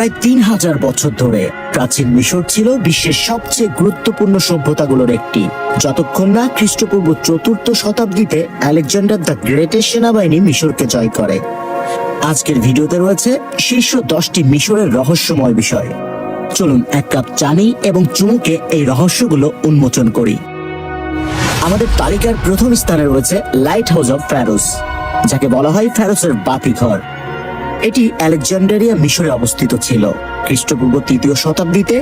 প্রায় তিন হাজার বছর ধরে প্রাচীন মিশর ছিল বিশ্বের সবচেয়ে গুরুত্বপূর্ণ সভ্যতাগুলোর একটি। যতক্ষণ না খ্রিস্টপূর্ব চতুর্থ শতাব্দীতে আলেকজান্ডার দ্য গ্রেটের সেনাবাহিনী মিশরকে জয় করে। আজকের ভিডিওতে রয়েছে শীর্ষ দশটি মিশরের রহস্যময় বিষয়। চলুন এক কাপ জানি এবং চুমুকে এই রহস্যগুলো উন্মোচন করি। আমাদের তালিকার প্রথম স্থানে রয়েছে লাইট হাউস অফ ফ্যারোস যাকে বলা হয় ফ্যারোসের বাতিঘর এটি আলেকজান্ডারিয়া মিশরে অবস্থিত ছিল। খ্রিস্টপূর্ব তৃতীয় শতাব্দীতে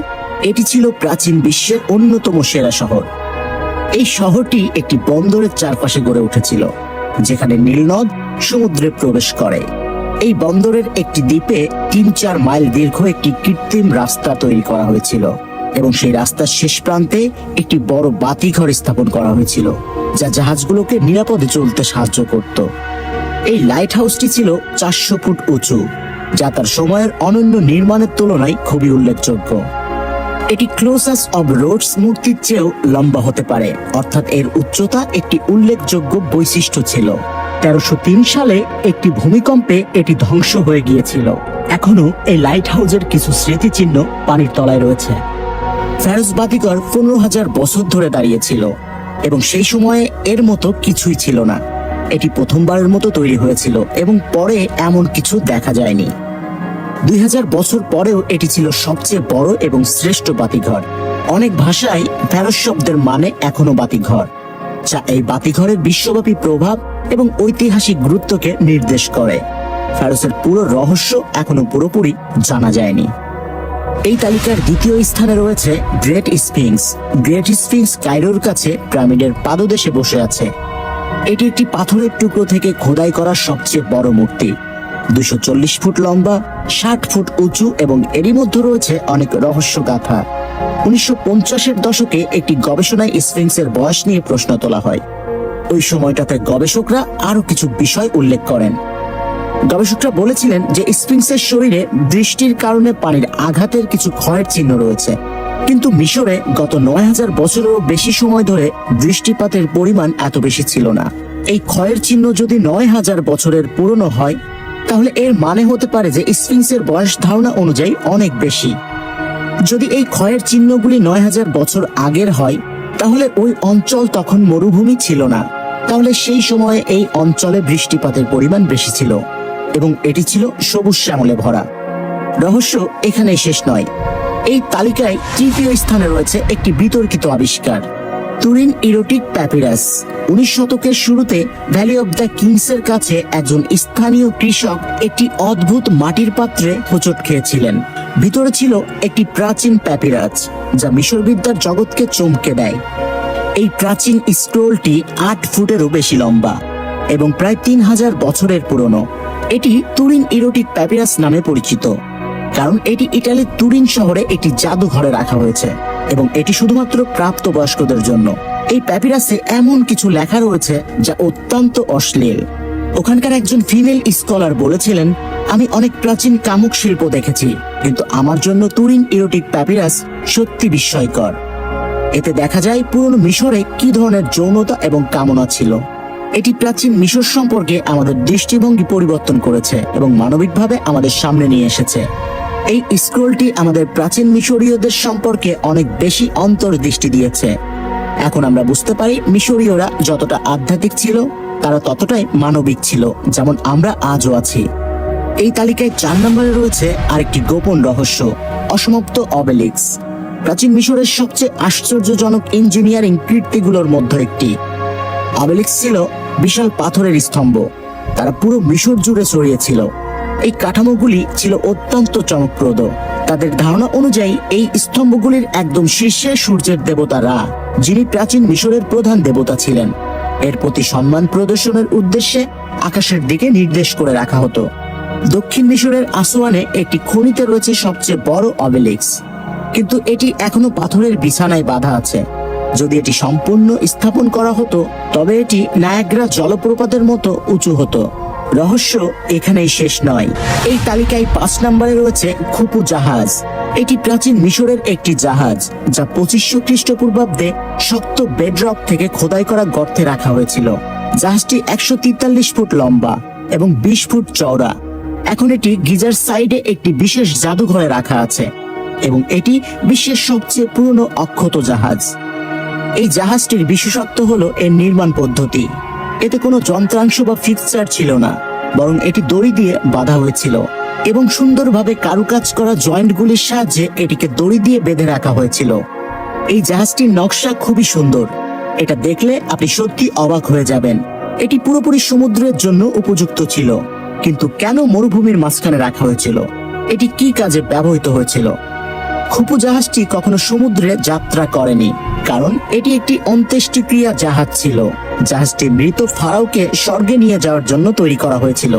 এটি ছিল প্রাচীন বিশ্বের অন্যতম সেরা শহর। এই শহরটি একটি বন্দরের চারপাশে গড়ে উঠেছিল, যেখানে নীলনদ সমুদ্রে প্রবেশ করে। এই বন্দরের একটি দ্বীপে তিন চার মাইল দীর্ঘ একটি কৃত্রিম রাস্তা তৈরি করা হয়েছিল এবং সেই রাস্তার শেষ প্রান্তে একটি বড় বাতিঘর স্থাপন করা হয়েছিল, যা জাহাজগুলোকে নিরাপদে চলতে সাহায্য করত। এই লাইট হাউসটি ছিল চারশো ফুট উঁচু, যা তার সময়ের অনন্য নির্মাণের তুলনায় খুবই উল্লেখযোগ্য। এটি ক্লোসাস অব রোডস মূর্তির চেয়েও লম্বা হতে পারে, অর্থাৎ এর উচ্চতা একটি উল্লেখযোগ্য বৈশিষ্ট্য ছিল। তেরোশো সালে একটি ভূমিকম্পে এটি ধ্বংস হয়ে গিয়েছিল। এখনও এই লাইট হাউজের কিছু স্মৃতিচিহ্ন পানির তলায় রয়েছে। ফেরোজ বাতিঘর পনেরো হাজার বছর ধরে দাঁড়িয়েছিল, এবং সেই সময়ে এর মতো কিছুই ছিল না। এটি প্রথমবারের মতো তৈরি হয়েছিল এবং পরে এমন কিছু দেখা যায়নি। দুই হাজার বছর পরেও এটি ছিল সবচেয়ে বড় এবং শ্রেষ্ঠ বাতিঘর। অনেক ভাষায় ফেরস শব্দের মানে এখনও বাতিঘর, যা এই বাতিঘরের বিশ্বব্যাপী প্রভাব এবং ঐতিহাসিক গুরুত্বকে নির্দেশ করে। ফেরসের পুরো রহস্য এখনও পুরোপুরি জানা যায়নি। এই তালিকার দ্বিতীয় স্থানে রয়েছে গ্রেট স্পিংস গ্রেট স্পিংস কায়রোর কাছে পিরামিডের পাদদেশে বসে আছে। এটি একটি পাথরের টুকরো থেকে খোদাই করা সবচেয়ে বড় মূর্তি। দুশো চল্লিশ ফুট লম্বা, ষাট ফুট উঁচু এবং এরই মধ্যে রয়েছে অনেক রহস্য গাথা। উনিশশো পঞ্চাশের দশকে একটি গবেষণায় স্ফিংসের বয়স নিয়ে প্রশ্ন তোলা হয়। ওই সময়টাতে গবেষকরা আরও কিছু বিষয় উল্লেখ করেন। গবেষকরা বলেছিলেন যে স্ফিংসের শরীরে দৃষ্টির কারণে পানির আঘাতের কিছু ক্ষয়ের চিহ্ন রয়েছে। কিন্তু মিশরে গত নয় হাজার বছরেরও বেশি সময় ধরে বৃষ্টিপাতের পরিমাণ এত বেশি ছিল না। এই ক্ষয়ের চিহ্ন যদি নয় হাজার বছরের পুরনো হয়, তাহলে এর মানে হতে পারে যে স্ফিংসের বয়স ধারণা অনুযায়ী অনেক বেশি। যদি এই ক্ষয়ের চিহ্নগুলি নয় হাজার বছর আগের হয়, তাহলে ওই অঞ্চল তখন মরুভূমি ছিল না। তাহলে সেই সময়ে এই অঞ্চলে বৃষ্টিপাতের পরিমাণ বেশি ছিল এবং এটি ছিল সবুজ শ্যামলে ভরা। রহস্য এখানেই শেষ নয়। এই তালিকায় তৃতীয় স্থানে রয়েছে একটি বিতর্কিত আবিষ্কার, তুরিন ইরোটিক প্যাপিরাস। উনিশ শতকের শুরুতে ভ্যালি অব দ্য কিংস এর কাছে একজন স্থানীয় কৃষক একটি অদ্ভুত মাটির পাত্রে হোঁচট খেয়েছিলেন। ভিতরে ছিল একটি প্রাচীন প্যাপিরাস, যা মিশরবিদ্যার জগৎকে চমকে দেয়। এই প্রাচীন স্ক্রোলটি আট ফুটেরও বেশি লম্বা এবং প্রায় তিন হাজার বছরের পুরনো। এটি তুরিন ইরোটিক প্যাপিরাস নামে পরিচিত। কারণ এটি ইটালির তুরিন শহরে একটি জাদুঘরে রাখা হয়েছে এবং এটি শুধুমাত্র প্রাপ্তবয়স্কদের জন্য। এই প্যাপিরাসে এমন কিছু লেখা রয়েছে যা অত্যন্ত অশ্লীল। ওখানকার একজন ফিমেল স্কলার বলেছিলেন, আমি অনেক প্রাচীন কামুক শিল্প দেখেছি, কিন্তু আমার জন্য তুরিন ইরোটিক প্যাপিরাস সত্যি বিস্ময়কর। এতে দেখা যায় পুরনো মিশরে কি ধরনের যৌনতা এবং কামনা ছিল। এটি প্রাচীন মিশর সম্পর্কে আমাদের দৃষ্টিভঙ্গি পরিবর্তন করেছে এবং মানবিকভাবে আমাদের সামনে নিয়ে এসেছে। এই স্ক্রোলটি আমাদের প্রাচীন মিশরীয়দের সম্পর্কে অনেক বেশি অন্তর্দৃষ্টি দিয়েছে। এখন আমরা বুঝতে পারি মিশরীয়রা যতটা আধ্যাত্মিক ছিল, তারা ততটাই মানবিক ছিল, যেমন আমরা আজও আছি। এই তালিকায় চার নম্বরে রয়েছে আরেকটি গোপন রহস্য, অসমাপ্ত অবেলিক্স। প্রাচীন মিশরের সবচেয়ে আশ্চর্যজনক ইঞ্জিনিয়ারিং কীর্তিগুলোর মধ্যে একটি। অবেলিক্স ছিল বিশাল পাথরের স্তম্ভ। তারা পুরো মিশর জুড়ে ছড়িয়েছিল। এই কাঠামোগুলি ছিল অত্যন্ত চমকপ্রদ। তাদের ধারণা অনুযায়ী এই স্তম্ভগুলির একদম শীর্ষে সূর্যের দেবতা রা যিনি প্রাচীন মিশরের প্রধান দেবতা ছিলেন। এর প্রতি সম্মান প্রদর্শনের উদ্দেশ্যে আকাশের দিকে নির্দেশ করে রাখা হতো। দক্ষিণ মিশরের আসোয়ানে একটি খনিতে রয়েছে সবচেয়ে বড় অবেলিক্স কিন্তু এটি এখনও পাথরের বিছানায় বাঁধা আছে। যদি এটি সম্পূর্ণ স্থাপন করা হতো, তবে এটি নায়াগ্রা জলপ্রপাতের মতো উঁচু হতো। রহস্য এখানেই শেষ নয়। এই তালিকায় পাঁচ নম্বরে রয়েছে খুপু জাহাজ। এটি প্রাচীন মিশরের একটি জাহাজ, যা পঁচিশশো খ্রিস্টপূর্বাব্দে শক্ত বেডরক থেকে খোদাই করা গর্তে রাখা হয়েছিল। জাহাজটি একশো তেতাল্লিশ ফুট লম্বা এবং বিশ ফুট চওড়া। এখন এটি গিজার সাইডে একটি বিশেষ জাদুঘরে রাখা আছে এবং এটি বিশ্বের সবচেয়ে পুরনো অক্ষত জাহাজ। এই জাহাজটির বিশেষত্ব হলো এর নির্মাণ পদ্ধতি। এতে কোনো যন্ত্রাংশ বা ফিক্সচার ছিল না, বরং এটি দড়ি দিয়ে বাঁধা হয়েছিল এবং সুন্দরভাবে কারুকাজ করা জয়েন্টগুলির সাহায্যে এটিকে দড়ি দিয়ে বেঁধে রাখা হয়েছিল। এই জাহাজটির নকশা খুবই সুন্দর। এটা দেখলে আপনি সত্যি অবাক হয়ে যাবেন। এটি পুরোপুরি সমুদ্রের জন্য উপযুক্ত ছিল, কিন্তু কেন মরুভূমির মাঝখানে রাখা হয়েছিল? এটি কি কাজে ব্যবহৃত হয়েছিল? খুপু জাহাজটি কখনো সমুদ্রে যাত্রা করেনি। কারণ এটি একটি অন্ত্যেষ্টিক্রিয়া জাহাজ ছিল। জাহাজটি মৃত ফারাওকে স্বর্গে নিয়ে যাওয়ার জন্য তৈরি করা হয়েছিল।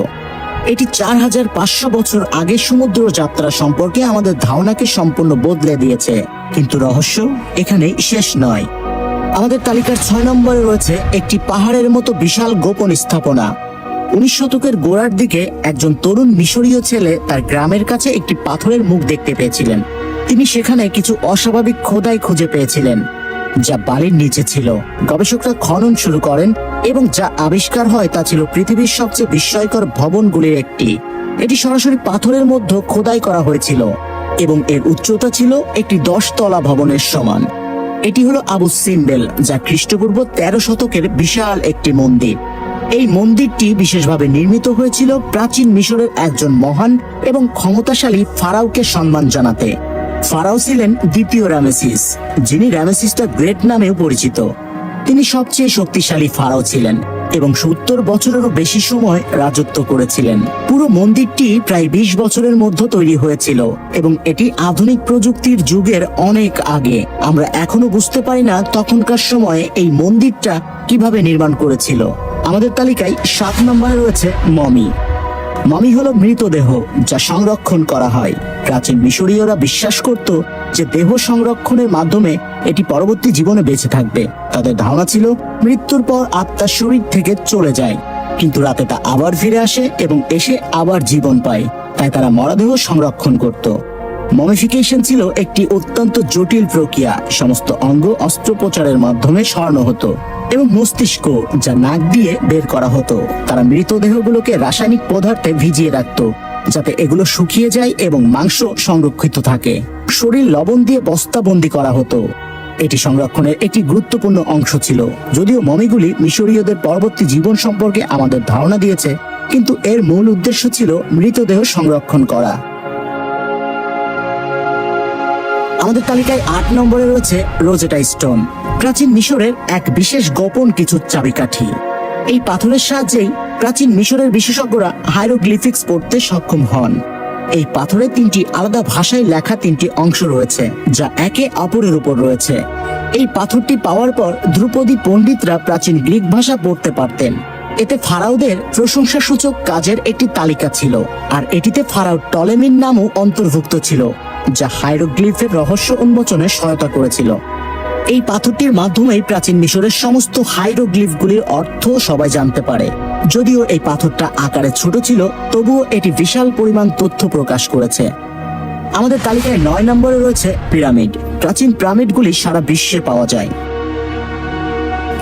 এটি চার হাজার পাঁচশো বছর আগে সমুদ্র যাত্রা সম্পর্কে আমাদের ধারণাকে সম্পূর্ণ বদলে দিয়েছে। কিন্তু রহস্য এখানে শেষ নয়। আমাদের তালিকার ছয় নম্বরে রয়েছে একটি পাহাড়ের মতো বিশাল গোপন স্থাপনা। উনিশ শতকের গোড়ার দিকে একজন তরুণ মিশরীয় ছেলে তার গ্রামের কাছে একটি পাথরের মুখ দেখতে পেয়েছিলেন। তিনি সেখানে কিছু অস্বাভাবিক খোদাই খুঁজে পেয়েছিলেন। যা বালির নিচে ছিল। গবেষকরা খনন শুরু করেন এবং যা আবিষ্কার হয় তা ছিল পৃথিবীর সবচেয়ে বিস্ময়কর ভবনগুলির একটি। এটি সরাসরি পাথরের মধ্যে খোদাই করা হয়েছিল এবং এর উচ্চতা ছিল একটি দশ তলা ভবনের সমান। এটি হলো আবু সিম্বেল যা খ্রিস্টপূর্ব তেরো শতকের বিশাল একটি মন্দির। এই মন্দিরটি বিশেষভাবে নির্মিত হয়েছিল প্রাচীন মিশরের একজন মহান এবং ক্ষমতাশালী ফারাওকে সম্মান জানাতে। ফারাও ছিলেন দ্বিতীয় রামেসিস, যিনি রামেসিস দ্য গ্রেট নামেও পরিচিত। তিনি সবচেয়ে শক্তিশালী ফারাও ছিলেন এবং সত্তর বছরেরও বেশি সময় রাজত্ব করেছিলেন। পুরো মন্দিরটি প্রায় বিশ বছরের মধ্যে তৈরি হয়েছিল এবং এটি আধুনিক প্রযুক্তির যুগের অনেক আগে। আমরা এখনও বুঝতে পারি না তখনকার সময়ে এই মন্দিরটা কীভাবে নির্মাণ করেছিল। আমাদের তালিকায় সাত নম্বরে রয়েছে মমি। মমি হলো মৃতদেহ, যা সংরক্ষণ করা হয়। প্রাচীন মিশরীয়রা বিশ্বাস করত যে দেহ সংরক্ষণের মাধ্যমে এটি পরবর্তী জীবনে বেঁচে থাকবে। তাদের ধারণা ছিল, মৃত্যুর পর আত্মা শরীর থেকে চলে যায়। কিন্তু রাতে তা আবার ফিরে আসে এবং এসে আবার জীবন পায়। তাই তারা মরাদেহ সংরক্ষণ করত। মমিফিকেশন ছিল একটি অত্যন্ত জটিল প্রক্রিয়া। সমস্ত অঙ্গ অস্ত্রোপচারের মাধ্যমে সরানো হতো। এবং মস্তিষ্ক যা নাক দিয়ে বের করা হতো। তারা মৃতদেহগুলোকে রাসায়নিক পদার্থে ভিজিয়ে রাখতো, যাতে এগুলো শুকিয়ে যায় এবং মাংস সংরক্ষিত থাকে। শরীর লবণ দিয়ে বস্তাবন্দি করা হতো। এটি সংরক্ষণের একটি গুরুত্বপূর্ণ অংশ ছিল। যদিও মমিগুলি মিশরীয়দের পরবর্তী জীবন সম্পর্কে আমাদের ধারণা দিয়েছে, কিন্তু এর মূল উদ্দেশ্য ছিল মৃতদেহ সংরক্ষণ করা। আমাদের তালিকায় আট নম্বরে রয়েছে রোজেটা স্টোন। প্রাচীন মিশরের এক বিশেষ গোপন কিছু চাবিকাঠি। এই পাথরের সাহায্যেই প্রাচীন মিশরের বিশেষজ্ঞরা হাইরোগ্লিফিক্স পড়তে সক্ষম হন। এই পাথরে তিনটি আলাদা ভাষায় লেখা তিনটি অংশ রয়েছে, যা একে অপরের উপর রয়েছে। এই পাথরটি পাওয়ার পর ধ্রুপদী পণ্ডিতরা প্রাচীন গ্রিক ভাষা পড়তে পারতেন। এতে ফারাওদের প্রশংসাসূচক কাজের একটি তালিকা ছিল, আর এটিতে ফারাও টলেমিন নামও অন্তর্ভুক্ত ছিল, যা হাইরোগ্লিফের রহস্য উন্মোচনে সহায়তা করেছিল। এই পাথরটির মাধ্যমেই প্রাচীন মিশরের সমস্ত হাইরোগ্লিফগুলির অর্থ সবাই জানতে পারে। যদিও এই পাথরটা আকারে ছোট ছিল, তবুও এটি বিশাল পরিমাণ তথ্য প্রকাশ করেছে। আমাদের তালিকায় নয় নম্বরে রয়েছে পিরামিড। প্রাচীন পিরামিডগুলি সারা বিশ্বে পাওয়া যায়।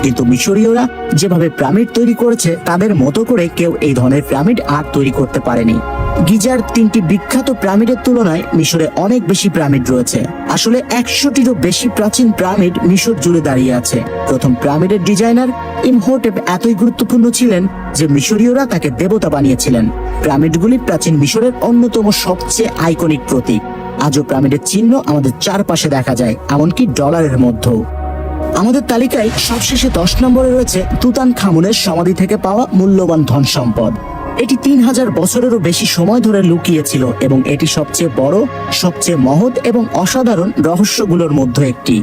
কিন্তু মিশরীয়রা যেভাবে পিরামিড তৈরি করেছে, তাদের মতো করে কেউ এই ধরনের পিরামিড আর তৈরি করতে পারেনি। গিজার তিনটি বিখ্যাত পিরামিডের তুলনায় মিশরে অনেক বেশি পিরামিড রয়েছে। আসলে একশোটিরও বেশি প্রাচীন পিরামিড মিশর জুড়ে দাঁড়িয়ে আছে। প্রথম পিরামিডের ডিজাইনার ইমহোটেপ এতই গুরুত্বপূর্ণ ছিলেন যে মিশরীয়রা তাকে দেবতা বানিয়েছিলেন। পিরামিডগুলি প্রাচীন মিশরের অন্যতম সবচেয়ে আইকনিক প্রতীক। আজও পিরামিডের চিহ্ন আমাদের চারপাশে দেখা যায়, এমনকি ডলারের মধ্যেও। আমাদের তালিকায় সবশেষে দশ নম্বরে রয়েছে তুতান খামুনের সমাধি থেকে পাওয়া মূল্যবান ধন সম্পদ। এটি তিন হাজার বছরেরও বেশি সময় ধরে লুকিয়েছিল এবং এটি সবচেয়ে বড়, সবচেয়ে মহৎ এবং অসাধারণ রহস্যগুলোর মধ্যে একটি।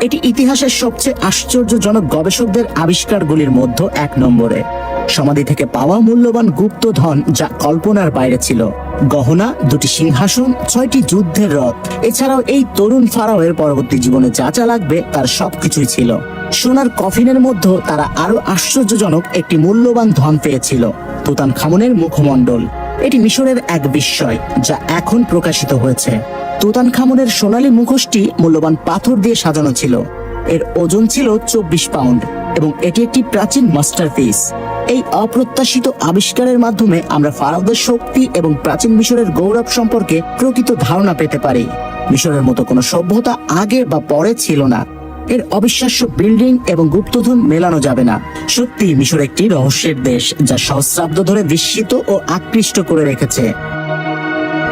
এটি ইতিহাসের সবচেয়ে আশ্চর্যজনক গবেষকদের আবিষ্কারগুলির মধ্যে এক নম্বরে। সমাধি থেকে পাওয়া মূল্যবান গুপ্ত ধন যা কল্পনার বাইরে ছিল। গহনা, দুটি সিংহাসন, ছয়টি যুদ্ধের রথ। এছাড়াও এই তরুণ ফারাওয়ের পরবর্তী জীবনে যা যা লাগবে তার সবকিছুই ছিল। সোনার কফিনের মধ্যে তারা আরও আশ্চর্যজনক একটি মূল্যবান ধন পেয়েছিল তুতান খামনের মুখমণ্ডল। এটি মিশরের এক বিস্ময়, যা এখন প্রকাশিত হয়েছে। তুতান খামনের সোনালী মুখোশটি মূল্যবান পাথর দিয়ে সাজানো ছিল। এর ওজন ছিল চব্বিশ পাউন্ড এবং এটি একটি প্রাচীন মাস্টারপিস। এই অপ্রত্যাশিত আবিষ্কারের মাধ্যমে আমরা ফারাওদের শক্তি এবং প্রাচীন মিশরের গৌরব সম্পর্কে প্রকৃত ধারণা পেতে পারি। মিশরের মতো কোনো সভ্যতা আগে বা পরে ছিল না। এর অবিশ্বাস্য বিল্ডিং এবং গুপ্তধন মেলানো যাবে না। সত্যি, মিশর একটি রহস্যের দেশ যা সহস্রাব্দ ধরে বিস্মিত ও আকৃষ্ট করে রেখেছে।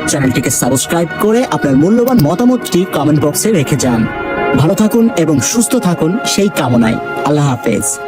চ্যানেলটিকে সাবস্ক্রাইব করে আপনার মূল্যবান মতামতটি কমেন্ট বক্সে রেখে যান। ভালো থাকুন এবং সুস্থ থাকুন সেই কামনায়। আল্লাহ হাফেজ।